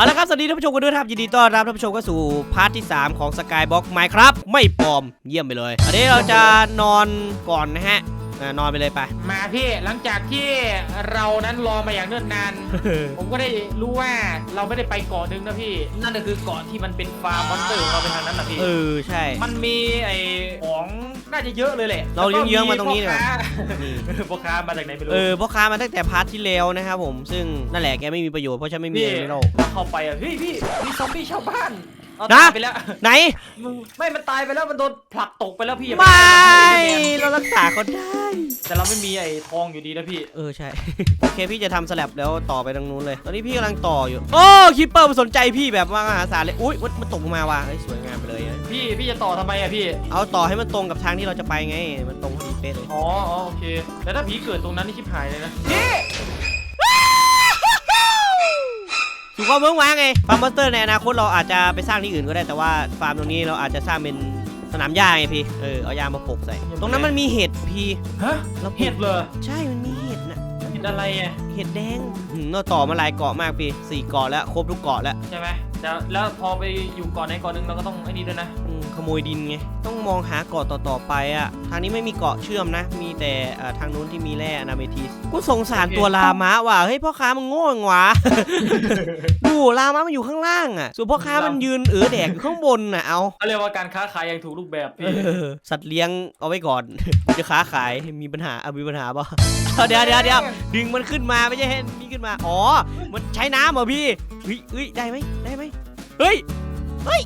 เอาละครับ สวัสดีท่านผู้ชมกันด้วยครับ ยินดีต้อนรับท่านผู้ชมเข้าสู่พาร์ทที่ 3 ของ Skybox Minecraft ไม่ปลอม เยี่ยมไปเลย อันนี้เราจะนอนก่อนนะฮะ อ่านอนไปเลยไป มาพี่หลังจากที่เรานั้นรอมาอย่างเนิ่นนาน ผมก็ได้รู้ว่าเราไม่ได้ไปเกาะนึงนะพี่ นั่นก็คือเกาะที่มันเป็นฟาร์มมอนสเตอร์ของเราไปทางนั้นนะพี่ เออใช่ มันมีไอ้ของน่าจะเยอะเลยแหละเราเยื้องๆมาตรงนี้ดีกว่าแล้วก็พ่อค้าพ่อค้ามาจากไหนไม่รู้เออพ่อค้ามาตั้งแต่พาร์ทที่แล้วนะครับผมซึ่งนั่นแหละแกไม่มีประโยชน์เพราะฉันไม่มีพี่อะไรในโลกเราเข้าไปอะเฮ้ยพี่มีซอมบี้ชาวบ้าน เอานะตายไปแล้วไหน มึงไม่มันตายไปแล้วมันโดนผลักตกไปแล้วพี่อย่าปไม่ทำเรารักษาเขาได้ แต่เราไม่มีไอ้ทองอยู่ดีนะพี่ เออใช่ โอเคพี่จะทำสลับแล้วต่อไปตรงนู้นเลย ตอนนี้พี่กำลังต่ออยู่ โอ้คิปเปอร์มันสนใจพี่แบบว่ามหาศาลเลย อุ้ยมันมันตกลงมาว่ะเฮ้ยสวยงามไปเลยนะพี่พี่จะต่อทำไมอะพี่ เอาต่อให้มันตรงกับทางที่เราจะไปไง มันตรงพอดีเป๊ะเลย อ๋ออ๋อโอเคแต่ถ้าผีเกิดตรงนั้นนี่ชิบหายเลยนะพี่ ถูกว่าเมืองว้างไงฟาร์มมอนสเตอร์ในอนาคตเราอาจจะไปสร้างที่อื่นก็ได้แต่ว่าฟาร์มตรงนี้เราอาจจะสร้างเป็นสนามหญ้าไงพี่เออเอายามาปลูกใส่ ตรงนั้นมันมีเห็ดพี่ฮะเราปลูกเห็ดเลยใช่มันมีเห็ดนะเห็ดอะไรอะเห็ดแดงหืมเราต่อมาหลายเกาะมากพี่สี่เกาะแล้วครบทุกเกาะแล้ว ใช่ไหมแล้วแล้วพอไปอยู่ก่อนไหนก่อนหนึงเราก็ต้องไอ้นี่ด้วยนะอืมข โมยดินไง ต้องมองหาเกาะต่อๆไปอะทางนี้ไม่มีเกาะเชื่อมนะ มีแต่เอ่อทางนู้นที่มีแร่อนาเมทิสกูสงสารตัวลามะว่ะ เฮ้ยพ่อค้ามันโง่จังวะ ดูลามะมันอยู่ข้างล่างอะส่วนพ่อค้ามันยืนเออแดกอยู่ข้างบนน่ะ เอา เขาเรียกว่าการค้าขายอย่างถูกรูปแบบเอพี่อสัตว์เลี้ยงเอาไว้ก่อน จะค้าขายมีปัญหาเอามีปัญหาป่ะเดี๋ยวเดี๋ยวเดี๋ยวดึงมันขึ้นมาไม่ใช่ให้นี่ขึ้นมาอ๋อ มันใช้น้ำเหรอพี่เฮ้ยเฮ้ยได้ไหมได้ไหมเฮ้ยเฮ้ย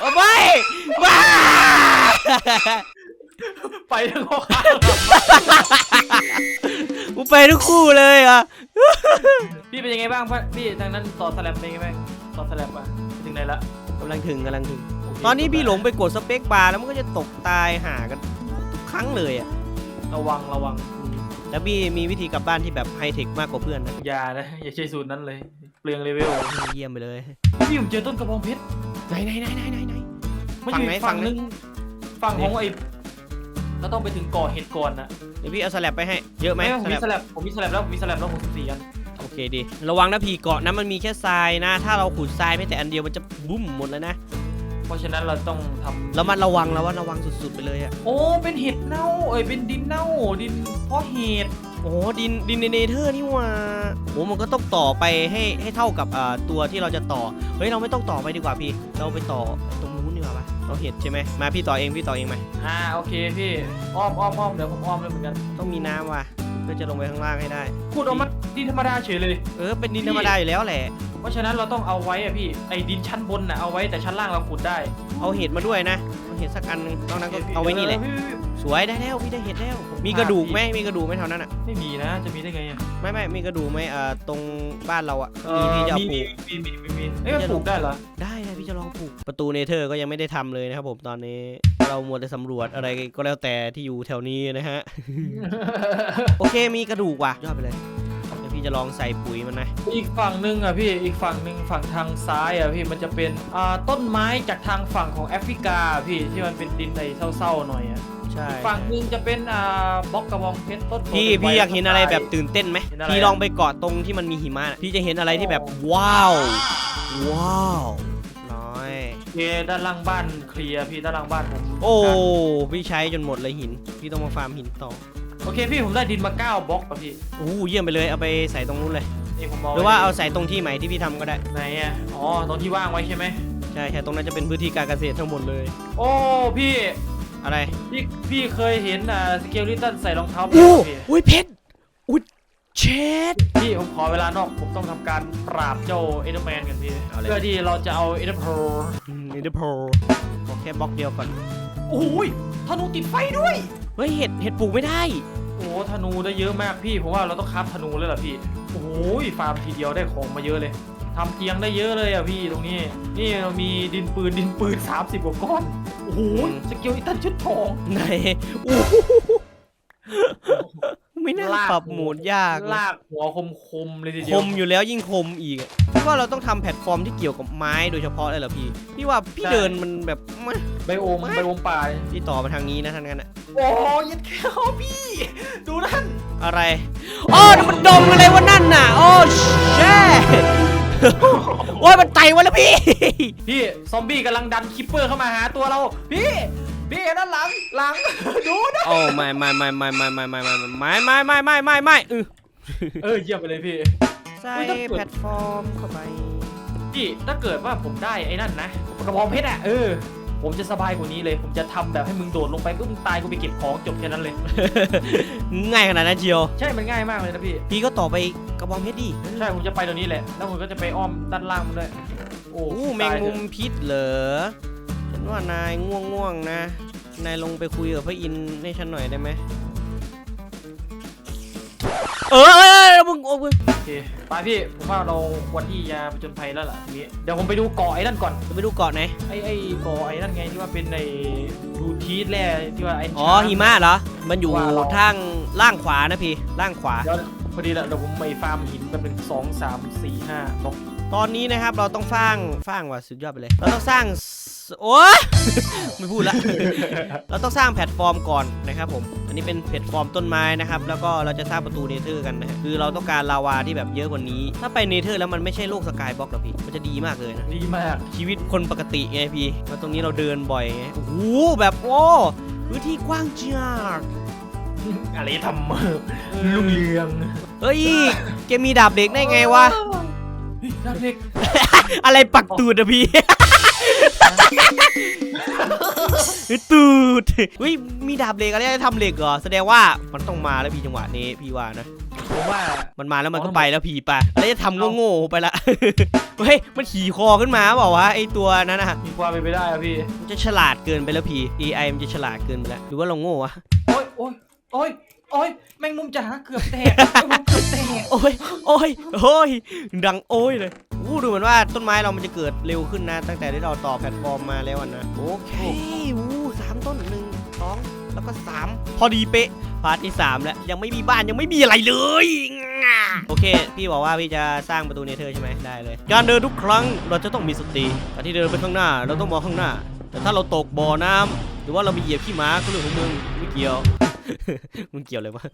เอาไม่ไม่ไปทั้งพ่อค้ากูไปทุกคู่เลยอะพี่เป็นยังไงบ้างพ่อพี่ทางนั้นต่อสแลบเป็นยังไงบ้างต่อสแลบอะไปถึงไหนละกำลังถึงกำลังถึงโเคตอนนี้พี่หลงไปกดสเปคบาร์แล้วมันก็จะตกตายหากันทุกครั้งเลยอะระวังระวังอืมแล้วพี่มีวิธีกลับบ้านที่แบบไฮเทคมากกว่าเพื่อนนะอย่านะอย่าใช้สูตรนั้นเลย เปลืองเลเวลเยี่ยมไปเลยพี่ผมเจอต้นกระบองเพชร ไหนไหนไหนไหนไหนไหน มันฝั่องยู่ไหนอีกฝั่ฝั่งงไหนนึงฝั่งของไอ้ก็ต้องไปถึงก่อเห็ดก่อนนะเดี๋ยวพี่เอาสแลบไปให้ เยอะไหมผสมแลมีบสแลบผมมีสแลบแล้วผมมีสแลบแล้วหกสิบสี่อันโอเคดี ระวังนะพี่เกาะนั้นมันมีแค่ทรายนะ ถ้าเราขุดทรายไม่แต่อันเดียวมันจะบุ้มหมดเลยนะ เพราะฉะนั้นเราต้องทำแล้วมันระวังแล้วว่าระวังสุดๆไปเลยอะโอ้เป็นเห็ดเน่าเอ้ยเป็นดินเน่าดินเพราะเห็ด โอ้โหดินดินในเนเธอร์นี่หว่าโอ้มันก็ต้องต่อไปให้ให้เท่ากับอ่าตัวที่เราจะต่อ เฮ้ยเราไม่ต้องต่อไปดีกว่าพี่ เราไปต่อตรงนู้นดีกว่าปะเราเห็ดใช่ไหมมาพี่ต่อเองพี่ต่อเองไหมอ่าโอเคพี่อ้อมอ้อมอ้อมเดี๋ยวผมอ้อมเลยเหมือนกันต้องมีน้ำว่ะเพื่อจะลงไปข้างล่างให้ได้พูดออกมาดินธรรมดาเฉยเลย เออเป็นดินธรรมดาอยู่แล้วแหละ เพราะฉะนั้นเราต้องเอาไว้อะพี่ไอ้ดินชั้นบนน่ะเอาไว้แต่ชั้นล่างเราขุดได้เอาเห็ดมาด้วยนะเอาเห็ดสักอันหนึงนอกนั้นก็เอาไว้นี่แหละพี่พี่พี่ สวยได้แล้วพี่ได้เห็ดแล้ว มีกระดูกไหมมีกระดูกไหมแถวนั้นอะไม่มีนะ จะมีได้ไงอะไม่ไม่มีกระดูกไหมเอ่อตรงบ้านเราอะเอมีอพี่จะเอามีปลูมีก มีมีมีมีเอ้ยมันปลูกได้เหรอได้ได้พี่จะลองปลูกประตูเนเธอร์ก็ยังไม่ได้ทำเลยนะครับผมตอนนี้เรามัวแต่สำรวจอะไรก็แล้วแต่ที่อยู่แถวนี้นะฮะ โอเคมีกระดูกว่ะยอดไปเลยเดี๋ยวพี่จะลองใส่ปุ๋ยมันนะอีกฝั่งหนึ่งอะพี่อีกฝั่งหนึ่งฝั่งทางซ้ายอะพี่มันจะเป็นอ่าต้นไม้จากทางฝั่งของแอฟริกาพี่ที่มันเป็นดินในเศร้าๆหน่อยอะใช่อีกฝั่งหนึ่งจะเป็นอ่าบล็อกกระบองเพชรต้นโพพี่ธิ์พี่อยากไว้เห็นอะไรแบบตื่นเต้นไหมเห็นอะไร พี่ลองไปเกาะตรงที่มันมีหิมะน่ะพี่จะเห็นอะไรที่แบบว้าว ว้าวน้อย โอเคด้านล่างบ้านเคลียร์พี่ด้านล่างบ้านผมโอ้พี่ใช้จนหมดเลยหิน พี่ต้องมาฟาร์มหินต่อโอเคพี่ผมได้ดินมาเก้าบล็อกป่ะพี่โอ้เยี่ยมไปเลยเอาไปใส่ตรงนู้นเลย นี่ผมเอาหรือว่าเอาใส่ตรงที่ใหม่ที่พี่ทำก็ได้ ไหนอะอ๋อตรงที่ว่างไว้ใช่ไหมใช่ใช่ตรงนั้นจะเป็นพื้นที่การเกษตรทั้งหมดเลย โอ้พี่ อะไรพี่พี่เคยเห็นอ่าสเกลลิตันใส่รองเท้าไหมโอ้พี่อุ้ยเพชรอุ้ยเชดพี่ผมขอเวลานอกผมต้องทำการปราบเจ้าเอเดอร์แมนกันพี่เอาเลย เพื่อที่เราจะเอาเอเดอร์โพอินเดอร์โพขอแค่บล็อกเดียวก่อน โอ้ยธนูติดไฟด้วย เฮ้ยเห็ดเห็ดปลูกไม่ได้ โอ้ธนูได้เยอะมากพี่ผมว่าเราต้องคราฟธนูเลยล่ะพี่โอ้ยฟาร์มทีเดียวได้ของมาเยอะเลยทำเตียงได้เยอะเลยอะพี่ตรงนี้ นี่เรามีดินปืนดินปืน 30กว่าก้อนโอ้โหสเกลลิตันชุดทองไหนอู้หูไม่น่าลากปรับโหมดยากนะลากหัวคมๆเลยทีคเดียวมอยู่แล้วยิ่งคมอีกอะพี่ว่าเราต้องทำแพลตฟอร์มที่เกี่ยวกับไม้โดยเฉพาะเลยเหรอพี่ พี่ว่าพี่เดินมันแบบมะไบโอมไบโอมป่าพี่ต่อมาทางนี้นะทางนั้นอะโอ้ยยัดแค่พี่ ดูนั่นอะไรอ๋อนั่นมันดงอะไรวะนั่นน่ะ โอ้เช่ โอ้ยมันไต่มาแล้วพี่ พี่ซอมบี้กำลังดันคิปเปอร์เข้ามาหาตัวเรา พี่พี่ด้านหลังหลัง ดูนะโอ้ไม่ไม่ไม่ไม่ไม่ไม่ไม่ไม่ไม่ไม่ไม่ไม่ไม่ไม่เออเออเยี่ยมไปเลยพี่ใส่อุ๊ยถ้าเกิดแพลตฟอร์มเข้าไปพี่ถ้าเกิดว่าผมได้ไอ้นั่นนะกระบองเพชรอะเออ ผมจะสบายกว่านี้เลย ผมจะทำแบบให้มึงโดดลงไปก็มึงตายกูไปเก็บของจบแค่นั้นเลย ง่ายขนาดนั้นเชียว ใช่มันง่ายมากเลยนะพี่ พี่ก็ต่อไปกระบองเพชรดิใช่ผมจะไปตรงนี้แหละ แล้วผมก็จะไปอ้อมด้านล่างมันด้วยโอ้อู้แมงมุมพิษเหรอฉันว่านายง่วงง่วงๆนะ นายลงไปคุยกับพระอินทร์ให้ฉันหน่อยได้ไหมเออ เออเออมึงโอ้ยโอเคไปพี่ ผมว่าเราวันที่ยาผจญภัยแล้วล่ะทีนี้เดี๋ยวผมไปดูเกาะไอ้นั่นก่อน จะไปดูเกาะไหน ไอ้ไอ้เกาะไอ้นั่นไงที่ว่าเป็นในรูทีสแร่ที่ว่าไอ้อ๋อหิมะเหรอ มันอยู่ว่าเรา ทางล่างขวานะพี่ ล่างขวา เดี๋ยวพอดีแล้วเดี๋ยวผมไปฟาร์มหินแบบหนึ่งสองสามสี่ห้าหกตอนนี้นะครับเราต้องสร้างสร้างว่ะสุดยอดไปเลย เราต้องสร้างสโอ้ยไม่พูดละ เราต้องสร้างแพลตฟอร์มก่อนนะครับผม อันนี้เป็นแพลตฟอร์มต้นไม้นะครับ แล้วก็เราจะสร้างประตูเนเธอร์กันนะฮะคือเราต้องการลาวาที่แบบเยอะกว่านี้ ถ้าไปเนเธอร์แล้วมันไม่ใช่โลกสกายบล็อกหรอกพี่ มันจะดีมากเลยนะ ดีมาก ชีวิตคนปกติไงพี่แล้วตรงนี้เราเดินบ่อยไงโอ้โหแบบโอ้พื้นที่กว้างจัดอะไรทำมาลุงเรือง เฮ้ยแกมีดาบเหล็กได้ไงวะเฮ้ยดาบเล็ก อะไรปักตูดอะพี่ ตูดเฮ้ยมีดาบเหล็กอะไรทำเหล็กเหรอแสดงว่ามันต้องมาแล้วพี่จังหวะนี้พี่ว่านะผมว่า มันมาแล้วมันก็ไปแล้วพี่ปะแล้วจะทำโง่ๆไปละเฮ้ยมันขี่คอขึ้นมาเปล่าวะไอตัวนั้นนะมีความเป็นไปได้อะพี่มันจะฉลาดเกินไปแล้วพี่ AI มันจะฉลาดเกินไปแล้วหรือว่าเราโง่วะโอ้ยโอ้ยโอ้ยโอ้ยแมงมุมจ๋าเกือบแตกแมงมุมเกือบแตกโอ้ยโอ้ยโอ้ยดังโอ้ยเลย อู้ดูเหมือนว่าต้นไม้เรามันจะเกิดเร็วขึ้นนะ ตั้งแต่ที่เราต่อแพลตฟอร์มมาแล้วอะนะโอเคอู้สามต้นหนึ่งสองแล้วก็สามพอดีเป๊ะพาร์ทที่สามแล้วยังไม่มีบ้านยังไม่มีอะไรเลยโอเค พี่บอกว่าพี่จะสร้างประตูเนเธอร์ใช่ไหมได้เลยการเดินทุกครั้งเราจะต้องมีสติการที่เดินไปข้างหน้า เราต้องมองข้างหน้า แต่ถ้าเราตกบ่อน้ำหรือว่าเราไปเหยียบขี้หมาก็เรื่องของมึงไม่เกี่ยว มึงเกี่ยวเลยวะ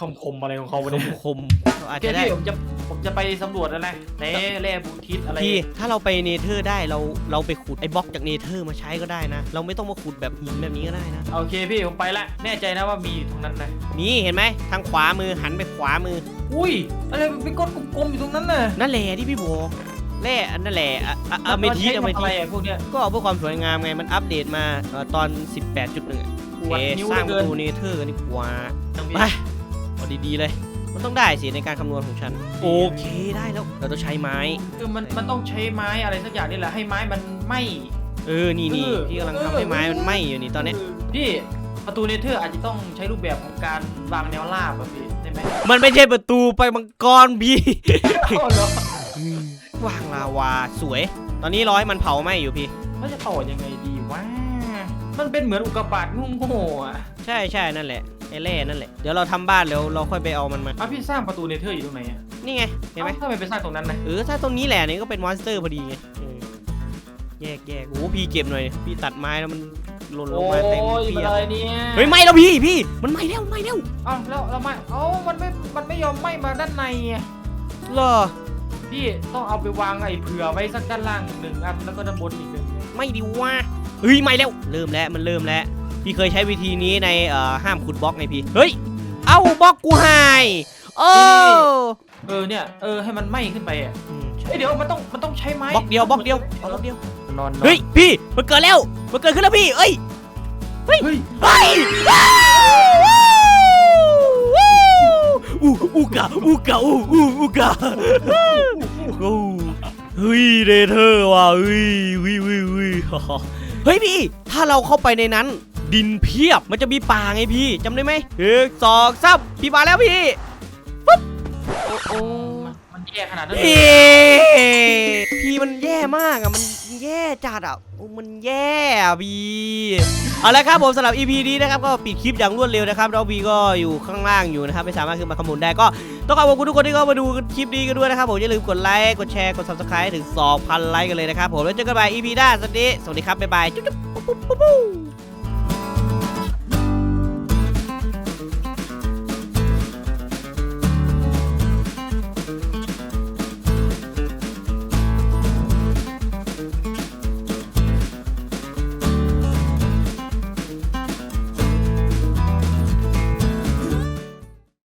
คำคมอะไรของเขาวะเนี่ยคมๆอาจโอเคจะได้พี่ผมจะผมจะไปสำรวจแล้วนะในแร่บูทิสอะไรพี่ถ้าเราไปเนเธอร์ได้เราเราไปขุดไอ้บล็อกจากเนเธอร์มาใช้ก็ได้นะ เราไม่ต้องมาขุดแบบหินแบบนี้ก็ได้นะ โอเคพี่ผมไปละแน่ใจนะว่ามีอยู่ตรงนั้นนะนี่เห็นไหมทางขวามือหันไปขวามือ อุ้ยอะไรมันเป็นก้อนกลมๆอยู่ตรงนั้นน่ะนั่นแหละที่พี่บอกแร่อันนั่นแหละอะอะอะเมทิสนอะใช้เมทำอะทิไรสอะพวกเนี้ยก็เพื่อความสวยงามไงมันอัปเดตมาเอ่อตอน 18.1อะโอวัด เคนิ้วสร้างเหปลือระเกิตูนเนเธอร์กันดีกว่าจังไปพี่เอาดีๆเลย มันต้องได้สิในการคำนวณของฉัน โอเคได้แล้ว เราต้องใช้ไม้ คือมันมันต้องใช้ไม้อะไรสักอย่างนี่แหละให้ไม้มันไหม้เออ นี่นี่เออพี่กำลังทำให้ไม้มันไหม้อยู่นี่ตอนเนี้ยพี่ประตูเนเธอร์อาจจะต้องใช้รูปแบบของการวางแนวราบอะพี่ได้ไหมมันไม่ใช่ประตูไปมังกรพี่อ๋อเหรอวางลาวาสวย ตอนนี้ร้อยมันเผาไหม้อยู่พี่แล้วจะต่อยังไงดีวะ มันเป็นเหมือนอุกกาบาตงงๆอะใช่ใช่นั่นแหละไอ้แร่นั่นแหละเดี๋ยวเราทำบ้านแล้วเราค่อยไปเอามันมาอะพี่สร้างประตูเนเธอร์อยู่ตรงไหนอะนี่ไงเห็นไหมเอ้าทำไมไปสร้างตรงนั้นนะเออถ้าตรงนี้แหละนี่ก็เป็นมอนสเตอร์พอดีไงเออแยกแยกโอ้โหพี่เก็บหน่อยพี่ตัดไม้แล้วมันหล่นลงมาเต็มโอ้ยเปีมันยกอะไรเนี่ยเฮ้ยไหม้แล้วพี่พี่มันไหม้แล้วไหม้แล้วเอ้าแล้วแล้วไม่เอ้ามันไม่มันไม่ยอมไหม้มาด้านในไงเหรอพี่ต้องเอาไปวางไอ้เผื่อไว้สักด้านล่างหนึ่งอันแล้วก็ด้านบนอีกหนึ่งไม่ดีว่า เฮ้ยไหม้แล้วเริ่มแล้วมันเริ่มแล้วพี่เคยใช้วิธีนี้ในเอ่อห้ามขุดบล็อกไงพี่เฮ้ยเอ้าบล็อกกูหายโอ้เออเนี่ยเออให้มันไหม้ขึ้นไปอะอืมใช่เอ้ยเดี๋ยวมันต้องมันต้องใช้ไม้บล็อกเดียวบล็อกเดียวเอาบล็อกเดียวนอนเฮ้ยพี่มันเกิดแล้วมันเกิดขึ้นแล้วพี่เอ้ย เฮ้ยเฮ้ยว้าวอูอูกาอูกาอูอูอูกาโอ้เฮ้ยเดเธอร์ว่ะเฮ้ยวิววิววิเฮ้ย ฮ้ยพี่ ถ้าเราเข้าไปในนั้น ดินเพียบมันจะมีป่าไงพี่จำได้ไหมหนึ่งสองสามพี่มาแล้วพี่ปุ๊บโอ้ แย่ขนาดนั้นเลยพี่มันแย่มากอะมันแย่จัดอะโอ้มันแย่อะพี่เอาละครับผมสำหรับ EP นี้นะครับก็ปิดคลิปอย่างรวดเร็วนะครับแล้วบีก็อยู่ข้างล่างอยู่นะครับไม่สามารถขึ้นมาขมุนได้ก็ต้องขอบคุณทุกคนที่เข้ามาดูคลิปนี้กันด้วยนะครับผมอย่าลืมกดไลค์กดแชร์กด subscribe ถึง 2,000 ไลค์กันเลยนะครับผมแล้วเจอกันใหม่ EP หน้าสวัสดีสวัสดีครับบ๊ายบายจุ๊บจุ๊บปุ๊บปุ๊บปุ๊บ